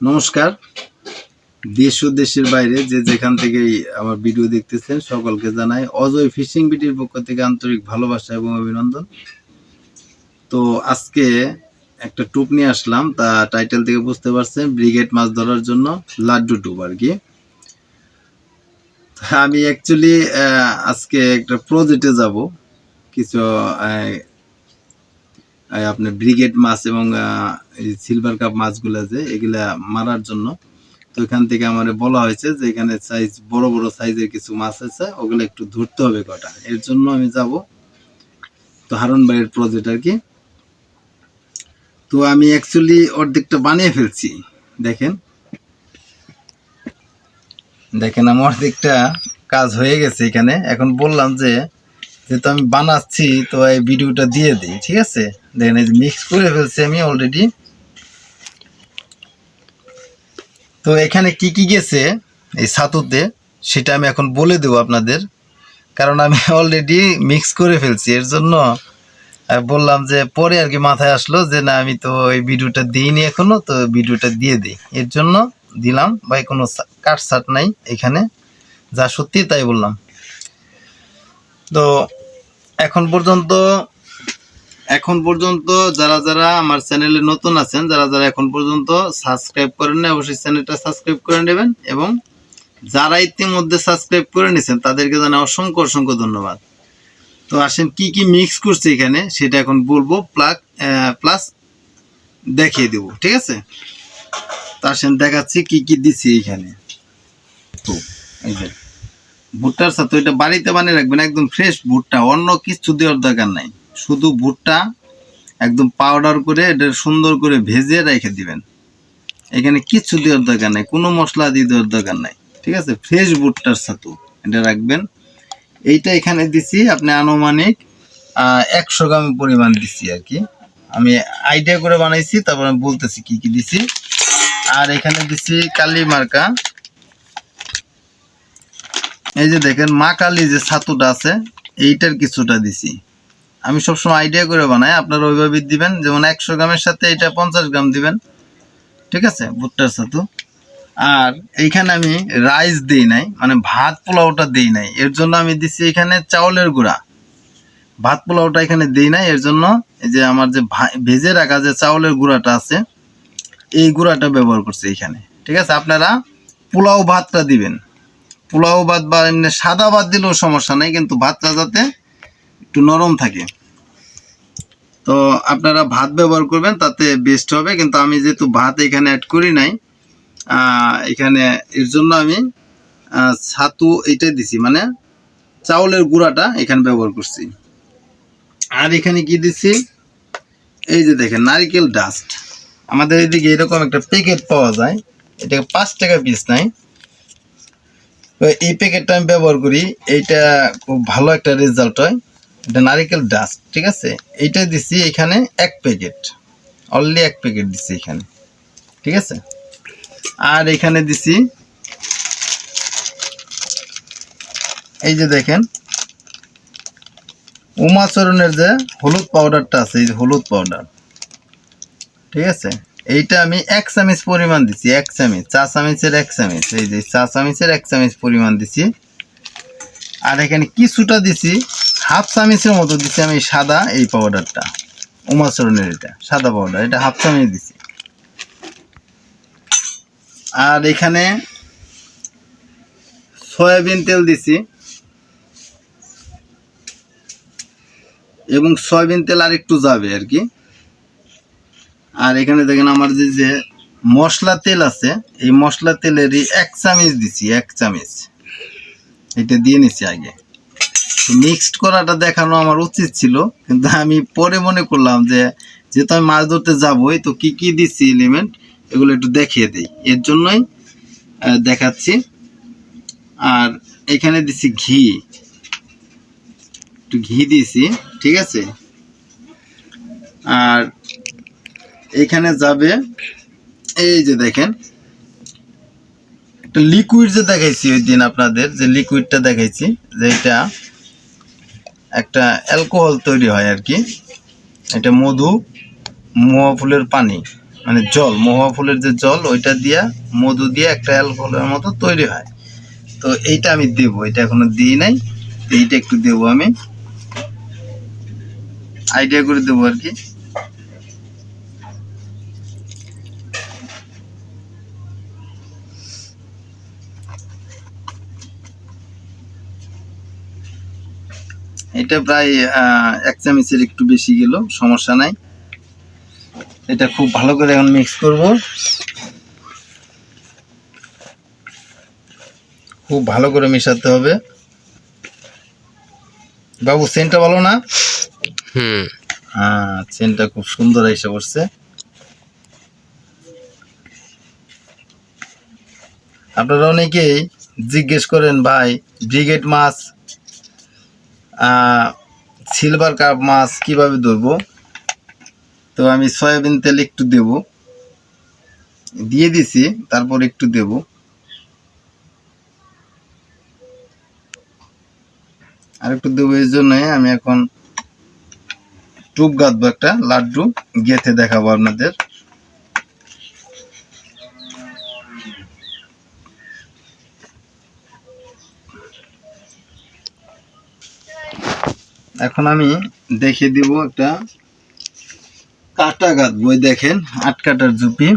নমস্কার। দেশ ও দেশের বাইরে যে যেখান থেকেই আমার ভিডিও দেখতেছেন, সকলকে জানাই অজয় ফিশিং বিটির পক্ষ থেকে আন্তরিক ভালোবাসা এবং অভিনন্দন। তো আজকে একটা টুপ নিয়ে আসলাম, তা টাইটেল থেকে বুঝতে পারছেন, ব্রিগেড মাছ ধরার জন্য লাড্ডু টুপ আর কি। আমি অ্যাকচুয়ালি আজকে একটা প্রজেক্টে যাব। কিছু আপনার ব্রিগেড মাছ এবং সিলভার কাপ মাছগুলো যে, এগুলা মারার জন্য। তো এখান থেকে আমার বলা হয়েছে যে, এখানে সাইজ বড় বড় সাইজের কিছু মাছ আছে, ওগুলো একটু ধরতে হবে কটা এর জন্য আমি যাব। তো হারুন ভাইয়ের প্রজেক্ট আর কি। তো আমি অ্যাকচুয়ালি অর্ধেকটা বানিয়ে ফেলছি। দেখেন। দেখেন, আমার অর্ধেকটা কাজ হয়ে গেছে এখানে। এখন বললাম যে, যেহেতু আমি বানাচ্ছি, তো এই ভিডিওটা দিয়ে দিই, ঠিক আছে? দেখেন এই মিক্স করে ফেলছি আমি অলরেডি তো এখানে কি কি গেছে? এই ছাতুতে, সেটা আমি এখন বলে দেবো আপনাদের। কারণ আমি অলরেডি মিক্স করে ফেলছি। এর জন্য বললাম যে পরে আর কি মাথায় আসলো যে না, আমি তো এই ভিডিওটা দিইনি এখনও, তো ভিডিওটা দিয়ে দিই। এর জন্য দিলাম, ভাই, কোনো কাট সাট নাই এখানে। যা সত্যি তাই বললাম। তো এখন পর্যন্ত এখন পর্যন্ত যারা যারা আমার চ্যানেলে নতুন আছেন, যারা যারা এখন পর্যন্ত সাবস্ক্রাইব করেন না অবশ্যই চ্যানেলটা সাবস্ক্রাইব করে নেবেন এবং যারা ইতিমধ্যে সাবস্ক্রাইব করে নিয়েছেন তাদেরকে জানাই অসংখ্য অসংখ্য ধন্যবাদ। তো আসেন, কি কি মিক্স করছে এখানে সেটা এখন বলব প্লাগ প্লাস দেখিয়ে দেবো, ঠিক আছে? তো আসেন, দেখাচ্ছি কি কি দিছি এখানে। তো, এই যে, ভুট্টার সাথে এটা বাড়িতে বানিয়ে রাখবেন, একদম ফ্রেশ ভুট্টা, অন্য কিছু দেওয়ার দরকার নাই। শুধু ভুট্টা একদম পাউডার করে এটা সুন্দর করে ভেজে রেখে দিবেন। এখানে কিচ্ছু দেওয়ার দরকার নাই, কোনো মশলা দিয়ে দেওয়ার দরকার নাই। ঠিক আছে? ফ্রেশ ভুট্টার সাথে এটা রাখবেন। এইটা এখানে দিছি, আপনি আনুমানিক একশো গ্রাম পরিমাণ দিছি আর কি। আমি আইডিয়া করে বানাইছি, তারপর আমি বলতেছি কি কি দিছি। আর এখানে দিছি কালি মার্কা। এই যে দেখেন, মা কালী যে ছাতুটা আছে, এইটার কিছুটা দিছি। আমি সবসময় আইডিয়া করে বানাই, আপনারা ওইভাবে দিবেন, যেমন একশো গ্রামের সাথে এটা পঞ্চাশ গ্রাম দিবেন, ঠিক আছে, ভুট্টার ছাতু। আর এইখানে আমি রাইস দিই নাই মানে ভাত পোলাওটা দিই নাই, এর জন্য আমি দিচ্ছি এখানে চাউলের গুঁড়া। ভাত পোলাওটা এখানে দিই নাই, এর জন্য এই যে আমার যে ভেজে রাখা যে চাউলের গুঁড়াটা আছে, এই গুঁড়াটা ব্যবহার করছি এখানে, ঠিক আছে, আপনারা পোলাও ভাতটা দিবেন। পোলাও ভাত বা এমনি সাদা ভাত দিলেও সমস্যা নেই, কিন্তু ভাতটা যাতে একটু নরম থাকে। তো আপনারা ভাত ব্যবহার করবেন, তাতে বেস্ট হবে। কিন্তু আমি যেহেতু ভাত এখানে অ্যাড করি নাই এখানে এর জন্য আমি ছাতু এইটাই দিছি। মানে চাউলের গুঁড়াটা এখানে ব্যবহার করছি। আর এখানে কি দিছি? এই যে দেখেন, নারিকেল ডাস্ট আমাদের এদিকে এরকম একটা প্যাকেট পাওয়া যায়। এটা পাঁচ টাকা পিস নাই। তো এই প্যাকেটটা আমি ব্যবহার করি। এইটা খুব ভালো একটা রেজাল্ট হয়। এটা নারিকেল ডাস্ট ঠিক আছে? এইটা দিছি এখানে এক প্যাকেট। অনলি এক প্যাকেট দিছি এখানে, ঠিক আছে? আর এখানে দিছি, এই যে দেখেন, উমাচরণের যে হলুদ পাউডারটা আছে, এই যে হলুদ পাউডার ঠিক আছে? এইটা আমি এক চামচ পরিমাণ দিছি, এক চামচ, চা চামচের এক চামচ, এই যে চা চামচের এক চামচ পরিমাণ দিছি। আর এখানে কিছুটা দিছি হাফ চামিচের মতো দিছি আমি সাদা এই পাউডারটা উমাচরণের এটা, সাদা পাউডার এটা হাফ চামিচ দিছি। আর এখানে সয়াবিন তেল দিছি। এবং সয়াবিন তেল আর একটু যাবে আর কি। আর এখানে দেখেন আমার যে যে মশলা তেল আছে, এই মশলা তেলেরই এক চামিচ দিছি, এক চামিচ। এটা দিয়ে নিছি আগে। মিক্সড করাটা দেখানো আমার উচিত ছিল। কিন্তু আমি পরে মনে করলাম যে, যেহেতু আমি মাছ ধরতে যাবোই, তো কি কি দিচ্ছি এলিমেন্ট এগুলো একটু দেখিয়ে দিই। এর জন্যই দেখাচ্ছি। আর এখানে দিছি ঘি। একটু ঘি দিয়েছি, ঠিক আছে? আর এখানে যাবে, এই যে দেখেন, একটা লিকুইড যে দেখাইছি ওই দিন আপনাদের, যে লিকুইডটা দেখাইছি, যে এটা একটা অ্যালকোহল তৈরি হয় আর কি। এটা মধু মোয়া ফুলের পানি মানে জল, মহুয়া ফুলের যে জল, ওইটা দিয়া, মধু দিয়ে একটা অ্যালকোহলের মতো তৈরি হয়। তো এইটা আমি দেবো, এটা এখনও দিই নাই, এইটা একটু দেবো আমি। আইডিয়া করে দেবো আর কি। এটা প্রায় এক চামচের একটু বেশি গেল সমস্যা নাই। এটা খুব ভালো করে এখন মিক্স করব। খুব ভালো করে মেশাতে হবে। বাবু সেন্টটা ভালো না? হুম। হ্যাঁ সেন্টটা খুব সুন্দর এসে পড়ছে। আপনারা অনেকেই জিজ্ঞেস করেন ভাই ব্রিগেড মাছ সিলভার কাপ মাছ কীভাবে ধরবো? তো আমি সয়াবিন তেল একটু দেব। দিয়ে দিছি, তারপর একটু দেব। আর একটু দেবো এই জন্য আমি এখন টুপ গাঁথবো একটা লাড্ডু, গেথে দেখাবো আপনাদের। এখন আমি দেখিয়ে দিব একটা কাটা গাঁথবো দেখেন, আট কাটার জুপি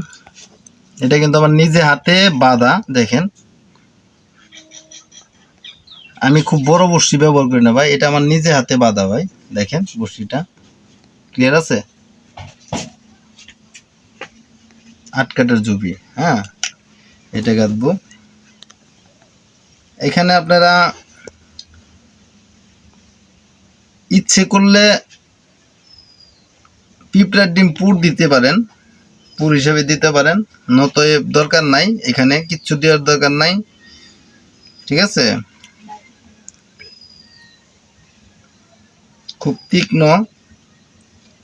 এটা কিন্তু আমার নিজে হাতে বাঁধা, দেখেন। আমি খুব বড় বড়শি ব্যবহার করি না ভাই, এটা আমার নিজে হাতে বাঁধা ভাই, দেখেন বড়শিটা। ক্লিয়ার আছে? আট কাটার জুপি হ্যাঁ? এটা গাঁথবো এখানে আপনারা ইচ্ছে করলে পিঁপড়ার ডিম পুর দিতে পারেন, পুর হিসেবে দিতে পারেন, নতয়ে দরকার নাই, এখানে কিচ্ছু দেওয়ার দরকার নাই, ঠিক আছে? খুব তীক্ষ্ণ,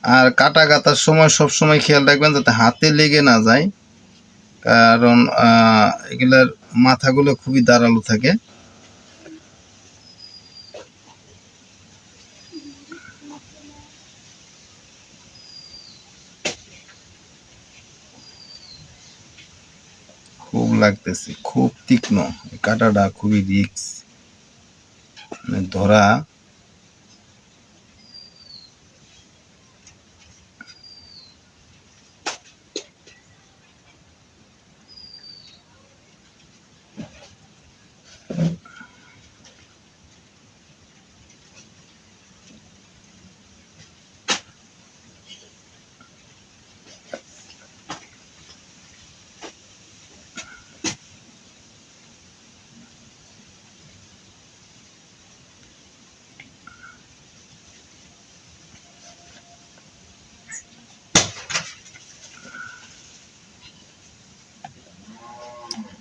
আর কাটা কাটার সময় সব সময় খেয়াল রাখবেন যাতে হাতে লেগে না যায়, কারণ এগুলার মাথাগুলো খুবই দাঁড়াল থাকে খুব লাগতেছে খুব তীক্ষ্ণ। কাটাটা খুবই রিক্স মানে ধরা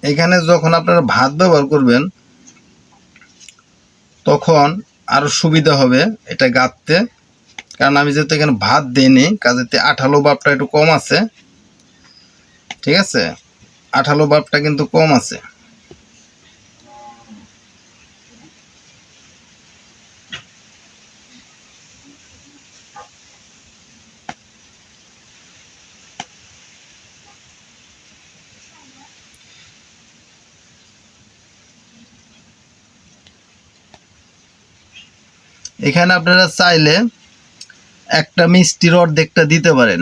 এখানে যখন আপনারা ভাত ব্যবহার করবেন, তখন আরও সুবিধা হবে এটা গাঁথতে কারণ আমি যেহেতু এখানে ভাত দিইনি কাজেতে আঠালো ভাবটা একটু কম আছে। ঠিক আছে? আঠালো ভাবটা কিন্তু কম আছে। এখানে আপনারা চাইলে একটা মিষ্টির অর্ধেকটা দিতে পারেন।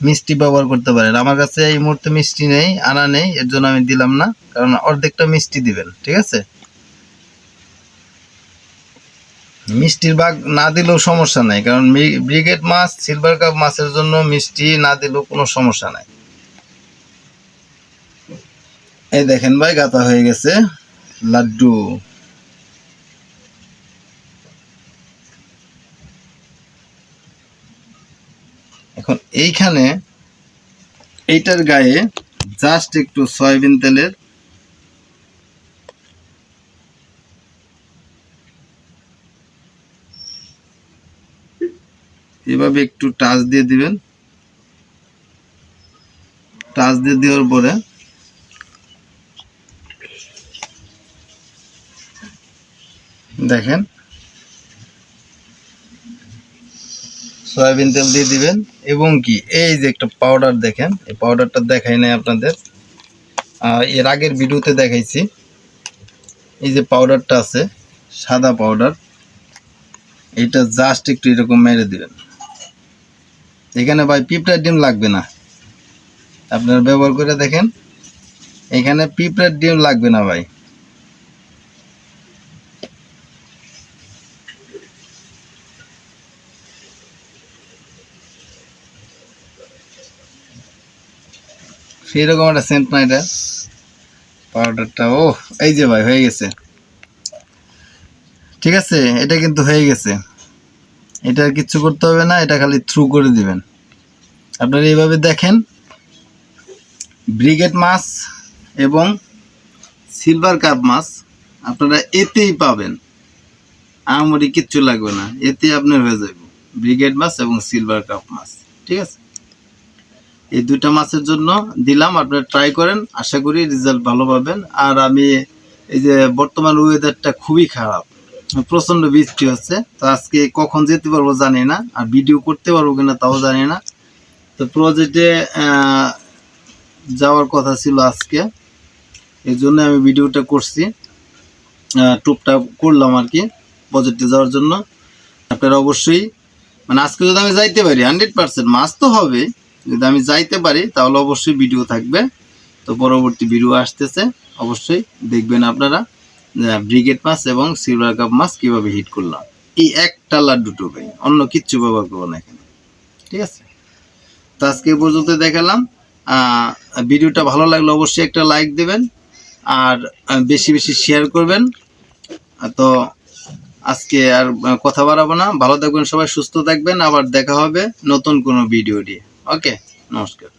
মিষ্টি ব্যবহার করতে পারেন। আমার কাছে এই মুহূর্তে মিষ্টি নেই, আনা নেই, এর জন্য আমি দিলাম না, কারণ অর্ধেকটা মিষ্টি দিবেন, ঠিক আছে? মিষ্টির ভাগ না দিলেও সমস্যা নাই, কারণ ব্রিগেড মাছ, সিলভার কাপ মাছের জন্য মিষ্টি না দিলেও কোনো সমস্যা নাই। এই দেখেন ভাই গাতা হয়ে গেছে, লাড্ডু এখন এইখানে এইটার গায়ে জাস্ট একটু সয়াবিন তেলের এভাবে একটু টাচ দিয়ে দিবেন। টাচ দিয়ে দেওয়ার পরে দেখেন সয়াবিন তেল দিয়ে দিবেন, এবং কি, এই যে একটা পাউডার দেখেন, এই পাউডারটা দেখাই নাই আপনাদের। এর আগের ভিডিওতে দেখাইছি। এই যে পাউডারটা আছে, সাদা পাউডার এটা জাস্ট একটু এরকম মেরে দিবেন। এখানে ভাই পিঁপড়ার ডিম লাগবে না। আপনারা ব্যবহার করে দেখেন, এখানে পিঁপড়ার ডিম লাগবে না ভাই। সেই রকম একটা সেন্ট না এটা। পাউডারটা ও, এই যে ভাই, হয়ে গেছে। ঠিক আছে, এটা কিন্তু হয়ে গেছে। এটা কিচ্ছু করতে হবে না, এটা খালি থ্রু করে দিবেন। আপনারা এইভাবে দেখেন, ব্রিগেড মাছ এবং সিলভার কাপ মাছ আপনারা এতেই পাবেন। আমরি কিচ্ছু লাগবে না, এতে আপনার হয়ে যাবে। ব্রিগেড মাছ এবং সিলভার কাপ মাছ, ঠিক আছে? এই দুইটা মাছের জন্য দিলাম, আপনারা ট্রাই করেন, আশা করি রেজাল্ট ভালো পাবেন। আর আমি এই যে বর্তমান ওয়েদারটা খুবই খারাপ প্রচণ্ড বৃষ্টি হচ্ছে, তো আজকে কখন যেতে পারব জানি না, আর ভিডিও করতে পারব কিনা তাও জানি না। তো প্রজেক্টে যাওয়ার কথা ছিল আজকে, এই জন্য আমি ভিডিওটা করছি টুকটাক করলাম আর কি প্রজেক্টে যাওয়ার জন্য। আপনারা অবশ্যই মানে আজকে যদি আমি যাইতে পারি হান্ড্রেড পার্সেন্ট মাছ তো হবে যদি আমি যাইতে পারি, তাহলে অবশ্যই ভিডিও থাকবে। তো পরবর্তী ভিডিও আসতেছে, অবশ্যই দেখবেন আপনারা ব্রিগেড মাছ এবং সিলভার কাপ মাছ কীভাবে হিট করলাম। এই একটা লাড্ডু টোকাই অন্য কিচ্ছু ব্যবহার করব না এখানে। ঠিক আছে? তো আজকে পর্যন্ত দেখালাম। ভিডিওটা ভালো লাগলে অবশ্যই একটা লাইক দেবেন, আর বেশি বেশি শেয়ার করবেন। তো আজকে আর কথা বাড়াবো না। ভালো থাকবেন সবাই, সুস্থ থাকবেন। আবার দেখা হবে নতুন কোনো ভিডিও দিয়ে ওকে নমস্কার।